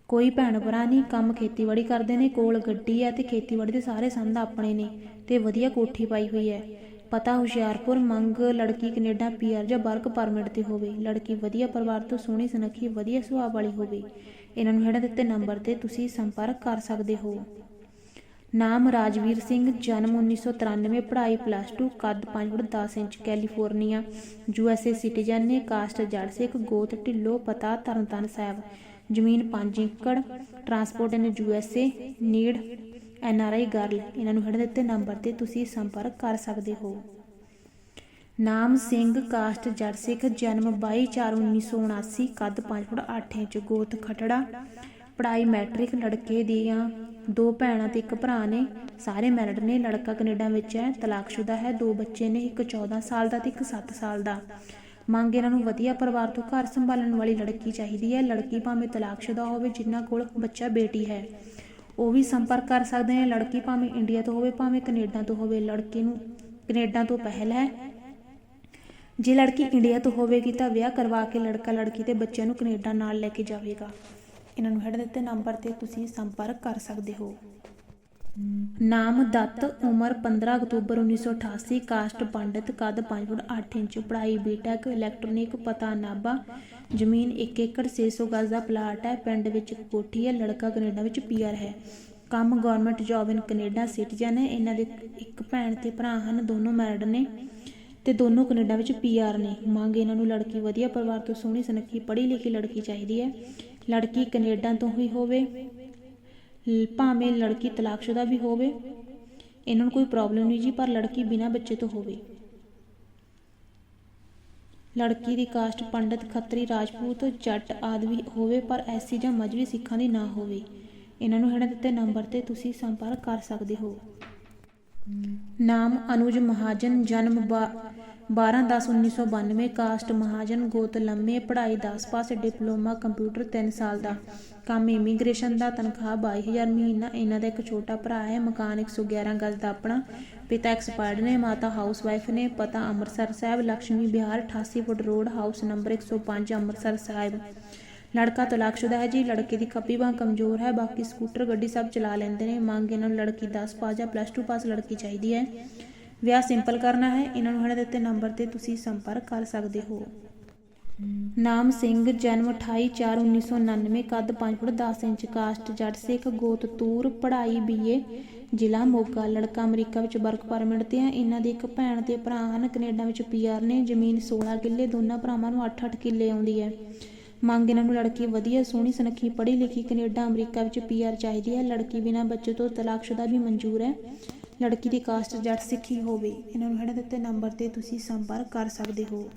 ਕੋਈ ਭੈਣ ਭਰਾ ਨਹੀਂ, ਕੰਮ ਖੇਤੀਬਾੜੀ ਕਰਦੇ ਨੇ, ਕੋਲ ਗੱਡੀ ਹੈ ਤੇ ਖੇਤੀਬਾੜੀ ਦੇ ਸਾਰੇ ਸੰਦ ਆਪਣੇ ਨੇ ਤੇ ਵਧੀਆ ਕੋਠੀ ਪਾਈ ਹੋਈ ਹੈ। ਪਤਾ ਹੁਸ਼ਿਆਰਪੁਰ, ਮੰਗ ਲੜਕੀ ਕੈਨੇਡਾ, ਪੀਆਰ ਜਾਂ ਵਰਕ ਪਰਮਿਟ ਤੇ ਹੋਵੇ। ਲੜਕੀ ਵਧੀਆ ਪਰਿਵਾਰ ਤੋਂ ਸੋਹਣੀ, ਸੁਨੱਖੀ, ਵਧੀਆ ਸੁਭਾਅ ਵਾਲੀ ਹੋਵੇ। ਇਹਨਾਂ ਨੂੰ ਹੇਠ ਦਿੱਤੇ ਨੰਬਰ ਤੇ ਤੁਸੀਂ ਸੰਪਰਕ ਕਰ ਸਕਦੇ ਹੋ। ਨਾਮ ਰਾਜਵੀਰ ਸਿੰਘ, ਜਨਮ 1993 ਪੜ੍ਹਾਈ ਪਲੱਸ 2 ਕੱਦ 5 foot 10 inch, California USA citizen ਨੇ ਕਾਸਟ ਜੜ ਸਿੱਖ, ਗੋਤ ਢਿੱਲੋ, ਪਤਾ ਤਰਨਤਾਰਨ ਸਾਹਿਬ। ਜ਼ਮੀਨ 5 ਏਕੜ transport in USA need I girl. ਇਹਨਾਂ ਨੂੰ ਹੇਠ ਦਿੱਤੇ ਨੰਬਰ ਤੇ ਤੁਸੀਂ ਸੰਪਰਕ ਕਰ ਸਕਦੇ ਹੋ। ਨਾਮ ਸਿੰਘ, ਕਾਸਟ ਜੜ ਸਿੱਖ, ਜਨਮ 22/4/1979 ਕੱਦ 5 ਫੁੱਟ 8 ਇੰਚ, ਗੋਤ ਖਟੜਾ। ਪੜ੍ਹਾਈ ਮੈਟ੍ਰਿਕ ਲੜਕੇ ਦੀਆਂ ਦੋ ਭੈਣਾਂ ਤੇ ਇੱਕ ਭਰਾ ਨੇ। ਸਾਰੇ ਮੈਰਿਡ ਨੇ ਲੜਕਾ ਕੈਨੇਡਾ ਵਿੱਚ ਹੈ। ਤਲਾਕਸ਼ੁਦਾ ਹੈ। ਦੋ ਬੱਚੇ ਨੇ, ਇੱਕ 14 ਸਾਲ ਦਾ ਤੇ ਇੱਕ 7 ਸਾਲ ਦਾ। ਮੰਗ ਇਹਨਾਂ ਨੂੰ ਵਧੀਆ ਪਰਿਵਾਰ ਤੋਂ ਘਰ ਸੰਭਾਲਣ ਵਾਲੀ ਲੜਕੀ ਚਾਹੀਦੀ ਹੈ। ਲੜਕੀ ਭਾਵੇਂ ਤਲਾਕਸ਼ੁਦਾ ਹੋਵੇ, ਜਿਨ੍ਹਾਂ ਕੋਲ ਬੱਚਾ ਬੇਟੀ ਹੈ। ਉਹ ਵੀ ਸੰਪਰਕ ਕਰ ਸਕਦੇ ਨੇ। ਲੜਕੀ ਭਾਵੇਂ ਇੰਡੀਆ ਤੋਂ ਹੋਵੇ, ਭਾਵੇਂ ਕੈਨੇਡਾ ਤੋਂ ਹੋਵੇ। ਲੜਕੇ ਨੂੰ ਕੈਨੇਡਾ ਤੋਂ ਪਹਿਲ ਹੈ। ਜੇ ਲੜਕੀ ਇੰਡੀਆ ਤੋਂ ਹੋਵੇਗੀ ਤਾਂ ਵਿਆਹ ਕਰਵਾ ਕੇ ਲੜਕਾ ਲੜਕੀ ਤੇ ਬੱਚਿਆਂ ਨੂੰ ਕੈਨੇਡਾ ਨਾਲ ਲੈ ਕੇ ਜਾਵੇਗਾ। ਇਹਨਾਂ ਨੂੰ ਹੇਠ ਦਿੱਤੇ ਨੰਬਰ ਤੇ ਤੁਸੀਂ ਸੰਪਰਕ ਕਰ ਸਕਦੇ ਹੋ। ਨਾਮ, ਦੱਤ, ਉਮਰ 15 ਅਕਤੂਬਰ 1988 ਕਾਸਟ, ਪੰਡਿਤ, ਕੱਦ 5 ਫੁੱਟ 8 ਇੰਚ, ਪੜ੍ਹਾਈ ਬੀਟੈਕ ਇਲੈਕਟ੍ਰੋਨਿਕ ਪਤਾ, ਨਾਭਾ, ਜ਼ਮੀਨ 1 ਏਕੜ 600 ਗਜ਼ ਦਾ ਪਲਾਟ ਹੈ, ਪਿੰਡ ਵਿੱਚ ਇੱਕ ਕੋਠੀ ਹੈ, ਲੜਕਾ ਕੈਨੇਡਾ ਵਿੱਚ ਪੀਆਰ ਹੈ। ਕੰਮ government job in Canada citizen ਹੈ, ਇਹਨਾਂ ਦੇ ਇੱਕ ਭੈਣ ਤੇ ਭਰਾ ਹਨ, ਦੋਨੋਂ ਮੈਰਿਡ ਨੇ ਤੇ ਦੋਨੋਂ ਕੈਨੇਡਾ ਵਿੱਚ ਪੀਆਰ ਨੇ। ਮੰਗ ਇਹਨਾਂ ਨੂੰ ਲੜਕੀ ਵਧੀਆ ਪਰਿਵਾਰ ਤੋਂ ਸੋਹਣੀ, ਸੁਨੱਖੀ ਪੜ੍ਹੀ ਲਿਖੀ ਲੜਕੀ ਚਾਹੀਦੀ ਹੈ। ਲੜਕੀ ਕੈਨੇਡਾ ਤੋਂ ਹੀ ਹੋਵੇ, ਭਾਵੇਂ ਲੜਕੀ ਤਲਾਕਸ਼ੁਦਾ ਵੀ ਹੋਵੇ, ਇਹਨਾਂ ਨੂੰ ਕੋਈ ਪ੍ਰੋਬਲਮ ਨਹੀਂ ਜੀ, ਪਰ ਲੜਕੀ ਬਿਨਾਂ ਬੱਚੇ ਤੋਂ ਹੋਵੇ। ਲੜਕੀ ਦੀ ਕਾਸਟ ਪੰਡਤ ਖੱਤਰੀ ਰਾਜਪੂਤ ਜੱਟ ਆਦਿ ਵੀ ਹੋਵੇ, ਪਰ ਐਸੀ ਜਾਂ ਮਜ਼ਬੀ ਸਿੱਖਾਂ ਦੀ ਨਾ ਹੋਵੇ। ਇਹਨਾਂ ਨੂੰ ਹੇਠ ਦਿੱਤੇ ਨੰਬਰ ਤੇ ਤੁਸੀਂ ਸੰਪਰਕ ਕਰ ਸਕਦੇ ਹੋ। ਨਾਮ ਅਨੁਜ ਮਹਾਜਨ, ਜਨਮ 12/10/1992 ਕਾਸਟ ਮਹਾਜਨ ਗੋਤ ਲੰਮੇ ਪੜ੍ਹਾਈ 10 ਪਾਸ ਡਿਪਲੋਮਾ ਕੰਪਿਊਟਰ 3 ਸਾਲ ਦਾ। ਕੰਮ ਇਮੀਗ੍ਰੇਸ਼ਨ ਦਾ, ਤਨਖਾਹ 22000 ਮਹੀਨਾ, ਇਹਨਾਂ ਦਾ ਇੱਕ ਛੋਟਾ ਭਰਾ ਹੈ, ਮਕਾਨ 111 ਗਜ਼ ਦਾ ਆਪਣਾ। ਪਿਤਾ ਐਕਸਪਾਇਰਡ ਨੇ, ਮਾਤਾ ਹਾਊਸ ਵਾਈਫ ਨੇ, ਪਤਾ Amritsar Sahib Lakshmi Vihar 88 foot road, house number 105 Amritsar Sahib. ਲੜਕਾ ਤਲਾਕਸ਼ੁਦਾ ਹੈ ਜੀ, ਲੜਕੇ ਦੀ ਖੱਬੀ ਬਾਂਹ ਕਮਜ਼ੋਰ ਹੈ, ਬਾਕੀ ਸਕੂਟਰ ਗੱਡੀ ਸਭ ਚਲਾ ਲੈਂਦੇ ਨੇ, ਮੰਗ ਇਹਨਾਂ ਨੂੰ ਲੜਕੀ 10 ਪਾਸ ਜਾਂ ਪਲੱਸ 2 ਪਾਸ ਲੜਕੀ ਚਾਹੀਦੀ ਹੈ। ਵਿਆਹ ਸਿੰਪਲ ਕਰਨਾ ਹੈ। ਇਹਨਾਂ ਨੂੰ ਹਣੇ ਦਿੱਤੇ ਨੰਬਰ ਤੇ ਤੁਸੀਂ ਸੰਪਰਕ ਕਰ ਸਕਦੇ ਹੋ। ਨਾਮ ਸਿੰਘ, ਜਨਮ 28/4/1999 ਕੱਦ 5 ਫੁੱਟ 10 ਇੰਚ, ਕਾਸਟ ਜੱਟ ਸਿੱਖ, ਗੋਤ ਤੂਰ, ਪੜ੍ਹਾਈ ਬੀਏ ਜ਼ਿਲ੍ਹਾ ਮੋਗਾ, ਲੜਕਾ ਅਮਰੀਕਾ ਵਿੱਚ ਵਰਕ ਪਰਮਿਟ ਤੇ ਹੈ। ਇਹਨਾਂ ਦੀ ਇੱਕ ਭੈਣ ਤੇ ਭਰਾ ਹਨ। ਕੈਨੇਡਾ ਵਿੱਚ ਪੀਆਰ ਨੇ। ਜ਼ਮੀਨ 16 ਕਿੱਲੇ, ਦੋਨਾਂ ਭਰਾਵਾਂ ਨੂੰ 8-8 ਕਿੱਲੇ ਆਉਂਦੀ ਹੈ। ਮੰਗ ਇਹਨਾਂ ਨੂੰ ਲੜਕੀ ਵਧੀਆ, ਸੋਹਣੀ, ਸੁਨੱਖੀ, ਪੜ੍ਹੀ ਲਿਖੀ ਕੈਨੇਡਾ, ਅਮਰੀਕਾ ਵਿੱਚ ਪੀਆਰ ਚਾਹੀਦੀ ਹੈ। ਲੜਕੀ ਬਿਨਾਂ ਬੱਚੇ ਤੋਂ ਤਲਾਕਸ਼ੁਦਾ ਵੀ ਮਨਜ਼ੂਰ ਹੈ। ਲੜਕੀ ਦੀ ਕਾਸਟ ਜੱਟ ਸਿੱਖੀ ਹੋਵੇ, ਇਹਨਾਂ ਨੂੰ ਹੇਠ ਦਿੱਤੇ ਨੰਬਰ ਤੇ ਤੁਸੀਂ ਸੰਪਰਕ ਕਰ ਸਕਦੇ ਹੋ।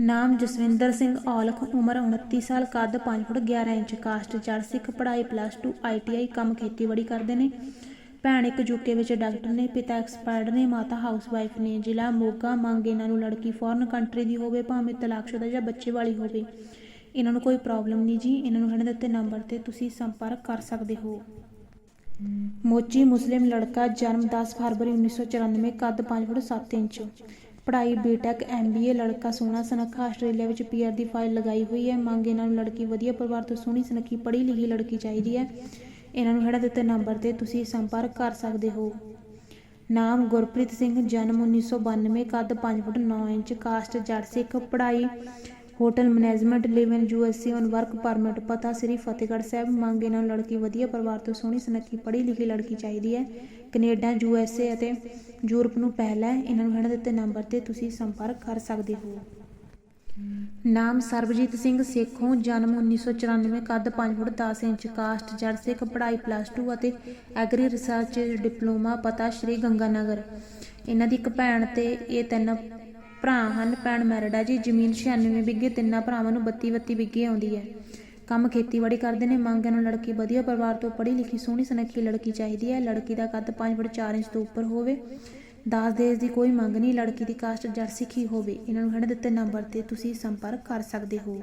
ਨਾਮ ਜਸਵਿੰਦਰ ਸਿੰਘ ਔਲਖ, ਉਮਰ 29 ਸਾਲ, ਕੱਦ 5 ਫੁੱਟ 11 ਇੰਚ, ਕਾਸਟ ਜੜ ਸਿੱਖ, ਪੜ੍ਹਾਈ ਪਲੱਸ 2 ਆਈਟੀਆਈ ਕੰਮ ਖੇਤੀਬਾੜੀ ਕਰਦੇ ਨੇ। ਭੈਣ ਇੱਕ ਯੂਕੇ ਵਿੱਚ ਡਾਕਟਰ ਨੇ, ਪਿਤਾ ਐਕਸਪਾਇਰਡ ਨੇ, ਮਾਤਾ ਹਾਊਸਵਾਈਫ ਨੇ, ਜ਼ਿਲ੍ਹਾ ਮੋਗਾ ਮੰਗ ਇਹਨਾਂ ਨੂੰ ਲੜਕੀ ਫੋਰਨ ਕੰਟਰੀ ਦੀ ਹੋਵੇ, ਭਾਵੇਂ ਤਲਾਕਸ਼ੁਦਾ ਜਾਂ ਬੱਚੇ ਵਾਲੀ ਹੋਵੇ। ਇਹਨਾਂ ਨੂੰ ਕੋਈ ਪ੍ਰੋਬਲਮ ਨਹੀਂ ਜੀ, ਇਹਨਾਂ ਨੂੰ ਹੇਠ ਦਿੱਤੇ ਨੰਬਰ ਤੇ ਤੁਸੀਂ ਸੰਪਰਕ ਕਰ ਸਕਦੇ ਹੋ। ਮੋਚੀ ਮੁਸਲਿਮ ਲੜਕਾ ਜਨਮ 10 ਫਰਵਰੀ 1994 ਕੱਦ 5 ਫੁੱਟ 7 ਇੰਚ। ਪੜ੍ਹਾਈ ਬੀਟੈਕ ਐਮਬੀਏ ਲੜਕਾ ਸੋਹਣਾ ਸੁਨੱਖਾ, ਆਸਟ੍ਰੇਲੀਆ ਵਿੱਚ ਪੀਆਰ ਦੀ ਫਾਈਲ ਲਗਾਈ ਹੋਈ ਹੈ। ਮੰਗ ਇਹਨਾਂ ਨੂੰ ਲੜਕੀ ਵਧੀਆ ਪਰਿਵਾਰ ਤੋਂ ਸੋਹਣੀ, ਸਨਖੀ, ਪੜ੍ਹੀ ਲਿਖੀ ਲੜਕੀ ਚਾਹੀਦੀ ਹੈ। ਇਹਨਾਂ ਨੂੰ ਹੇਠ ਦਿੱਤੇ ਨੰਬਰ ਤੇ ਤੁਸੀਂ ਸੰਪਰਕ ਕਰ ਸਕਦੇ ਹੋ। ਨਾਮ ਗੁਰਪ੍ਰੀਤ ਸਿੰਘ, ਜਨਮ 1992 ਕੱਦ 5 ਫੁੱਟ 9 ਇੰਚ, ਕਾਸਟ ਜੱਟ ਸਿੱਖ, ਪੜ੍ਹਾਈ hotel management live in USA on work permit, ਪਤਾ ਸ੍ਰੀ ਫਤਿਹਗੜ੍ਹ ਸਾਹਿਬ ਮੰਗੇ ਨਾਲ ਲੜਕੀ ਵਧੀਆ ਪਰਿਵਾਰ ਤੋਂ ਸੋਹਣੀ ਸੁਨੱਖੀ ਪੜ੍ਹੀ ਲਿਖੀ ਲੜਕੀ ਚਾਹੀਦੀ ਹੈ। ਕੈਨੇਡਾ ਯੂਐਸਏ ਅਤੇ ਯੂਰਪ ਨੂੰ ਪਹਿਲ ਹੈ ਇਹਨਾਂ ਨੂੰ ਹੇਠ ਦਿੱਤੇ ਨੰਬਰ ਤੇ ਤੁਸੀਂ ਸੰਪਰਕ ਕਰ ਸਕਦੇ ਹੋ। ਨਾਮ ਸਰਬਜੀਤ ਸਿੰਘ ਸੇਖੋਂ, ਜਨਮ 1994 ਕੱਦ 5 ਫੁੱਟ 10 ਇੰਚ, ਕਾਸਟ, ਜੜ ਸਿੱਖ, ਪੜ੍ਹਾਈ ਪਲੱਸ 2 ਅਤੇ ਐਗਰੀ ਰਿਸਰਚ ਡਿਪਲੋਮਾ ਪਤਾ ਸ਼੍ਰੀ ਗੰਗਾਨਗਰ। ਇਹਨਾਂ ਦੀ ਇੱਕ ਭੈਣ ਤੇ ਇਹ ਤਿੰਨ ਭਰਾ ਹਨ, ਭੈਣ ਮੈਰਿਡ ਹੈ ਜੀ, ਜ਼ਮੀਨ 96 ਬਿੱਗੇ ਤਿੰਨਾਂ ਭਰਾਵਾਂ ਨੂੰ 32 32 ਬਿੱਗੇ ਆਉਂਦੀ ਹੈ। ਕੰਮ ਖੇਤੀਬਾੜੀ ਕਰਦੇ ਨੇ, ਮੰਗ ਨੂੰ ਲੜਕੀ ਵਧੀਆ ਪਰਿਵਾਰ ਤੋਂ ਪੜ੍ਹੀ ਲਿਖੀ, ਸੋਹਣੀ ਸੁਨੱਖੀ ਲੜਕੀ ਚਾਹੀਦੀ ਹੈ। ਲੜਕੀ ਦਾ ਕੱਦ 5 ਫੁੱਟ 4 ਇੰਚ ਤੋਂ ਉੱਪਰ ਹੋਵੇ। ਦਾਸ ਦੇਸ ਦੀ ਕੋਈ ਮੰਗ ਨਹੀਂ, ਲੜਕੀ ਦੀ ਕਾਸਟ ਜੜ ਸਿੱਖੀ ਹੋਵੇ। ਇਹਨਾਂ ਨੂੰ ਹੇਠ ਦਿੱਤੇ ਨੰਬਰ ਤੇ ਤੁਸੀਂ ਸੰਪਰਕ ਕਰ ਸਕਦੇ ਹੋ।